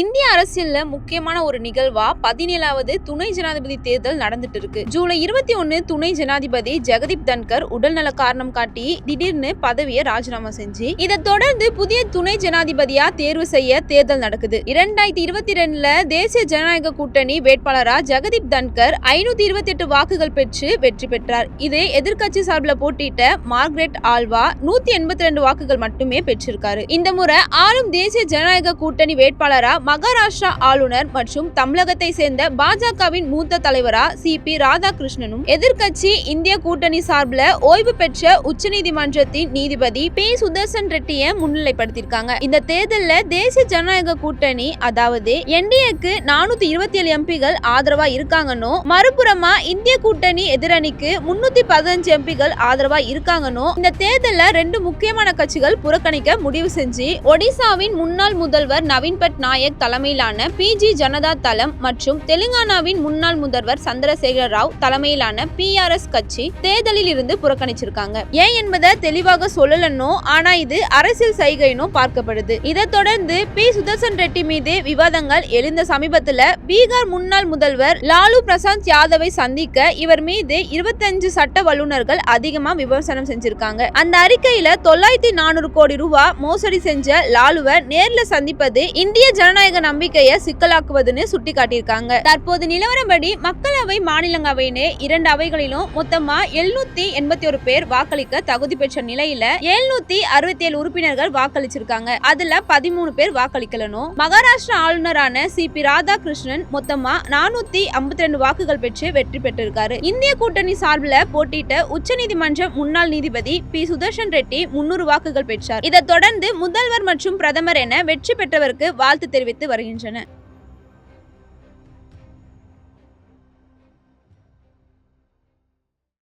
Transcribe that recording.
இந்திய அரசியல்ல முக்கியமான ஒரு நிகழ்வா பதினேழாவது துணை ஜனாதிபதி தேர்தல் நடந்துட்டு இருக்கு ஜூலை இருபத்தி ஒன்னு துணை ஜனாதிபதி ஜெகதீப் தன்கர் உடல்நல காரணம் காட்டி திடீர்னு பதவியை ராஜினாமா செஞ்சு இதை தொடர்ந்து புதிய துணை ஜனாதிபதியா தேர்வு செய்ய தேர்தல் நடக்குது. இரண்டாயிரத்தி இருபத்தி ரெண்டுல தேசிய ஜனநாயக கூட்டணி வேட்பாளரா ஜெகதீப் தன்கர் ஐநூத்தி இருபத்தி எட்டு வாக்குகள் பெற்று வெற்றி பெற்றார். இது எதிர்க்கட்சி சார்பில் போட்டியிட்ட மார்க்ரெட் ஆல்வா நூத்தி எண்பத்தி ரெண்டு வாக்குகள் மட்டுமே பெற்றிருக்காரு. இந்த முறை ஆளும் தேசிய ஜனநாயக கூட்டணி வேட்பாளரா மகாராஷ்டிரா ஆளுநர் மற்றும் தமிழகத்தை சேர்ந்த பாஜகவின் மூத்த தலைவரா சி பி ராதாகிருஷ்ணனும் எதிர்க்கட்சி இந்திய கூட்டணி சார்பில் ஓய்வு பெற்ற உச்சநீதிமன்றத்தின் நீதிபதி பி சுதர்சன் ரெட்டியை முன்னிலைப்படுத்தியிருக்காங்க. இந்த தேர்தலில் தேசிய ஜனநாயக கூட்டணி அதாவது என்டிஏக்கு நானூத்தி இருபத்தி ஏழு எம்பிகள் ஆதரவா இருக்காங்கன்னு மறுபுறமா இந்திய கூட்டணி எதிரணிக்கு முன்னூத்தி பதினஞ்சு எம்பிகள் ஆதரவா இருக்காங்கன்னு இந்த தேர்தலில் ரெண்டு முக்கியமான கட்சிகள் புறக்கணிக்க முடிவு செஞ்சு ஒடிசாவின் முன்னாள் முதல்வர் நவீன் பட்நாயக் தலைமையிலான பிஜி ஜனதா தளம் மற்றும் தெலுங்கானாவின் முன்னாள் முதல்வர் சந்திரசேகர ராவ் தலைமையிலான பிஆர்எஸ் கட்சி தேர்தலில் இருந்து புறக்கணிச்சிருக்காங்க. ஏன் என்பதை தெளிவாக சொல்லலன்னோ ஆனா இது அரசியல் சைகைனோ பார்க்கப்படுது. இதை தொடர்ந்து பி. சுதர்சன் ரெட்டி மீது விவாதங்கள் எழுந்த சமீபத்துல பீகார் முன்னாள் முதல்வர் லாலு பிரசாந்த் யாதவை சந்திக்க இவர் மீது இருபத்தஞ்சு சட்ட வல்லுநர்கள் அதிகமா விமர்சனம் செஞ்சிருக்காங்க. அந்த அறிக்கையில தொள்ளாயிரத்தி நானூறு கோடி ரூபாய் மோசடி செஞ்ச லாலுவை நேர்ல சந்திப்பது இந்திய ஜனநாயக நம்பிக்கையை சிக்கலாக்குவதுன்னு சுட்டி காட்டியிருக்காங்க தற்போது நிலவரப்படி மக்களவை மாநிலங்களவைன்னு இரண்டு அவைகளிலும் மொத்தமா எழுநூத்தி எண்பத்தி ஒரு பேர் வாக்களிக்க தகுதி பெற்ற நிலையில எழுநூத்தி அறுபத்தி ஏழு உறுப்பினர்கள் வாக்களிச்சிருக்காங்க. அதுல பதிமூணு பேர் வாக்களிக்கலனும். மகாராஷ்டிரா ஆளுநரான சி. பி. ராதாகிருஷ்ணன் மொத்தமா நானூத்தி ஐம்பத்தி ரெண்டு வாக்குகள் பெற்று வெற்றி பெற்றிருக்காரு. இந்திய கூட்டணி சார்பில் போட்டியிட்ட உச்சநீதிமன்ற முன்னாள் நீதிபதி பி. சுதர்ஷன் ரெட்டி முன்னூறு வாக்குகள் பெற்றார். இதைத் தொடர்ந்து முதல்வர் மற்றும் பிரதமர் என வெற்றி பெற்றவருக்கு வாழ்த்து தெரிவித்து வருகின்றன.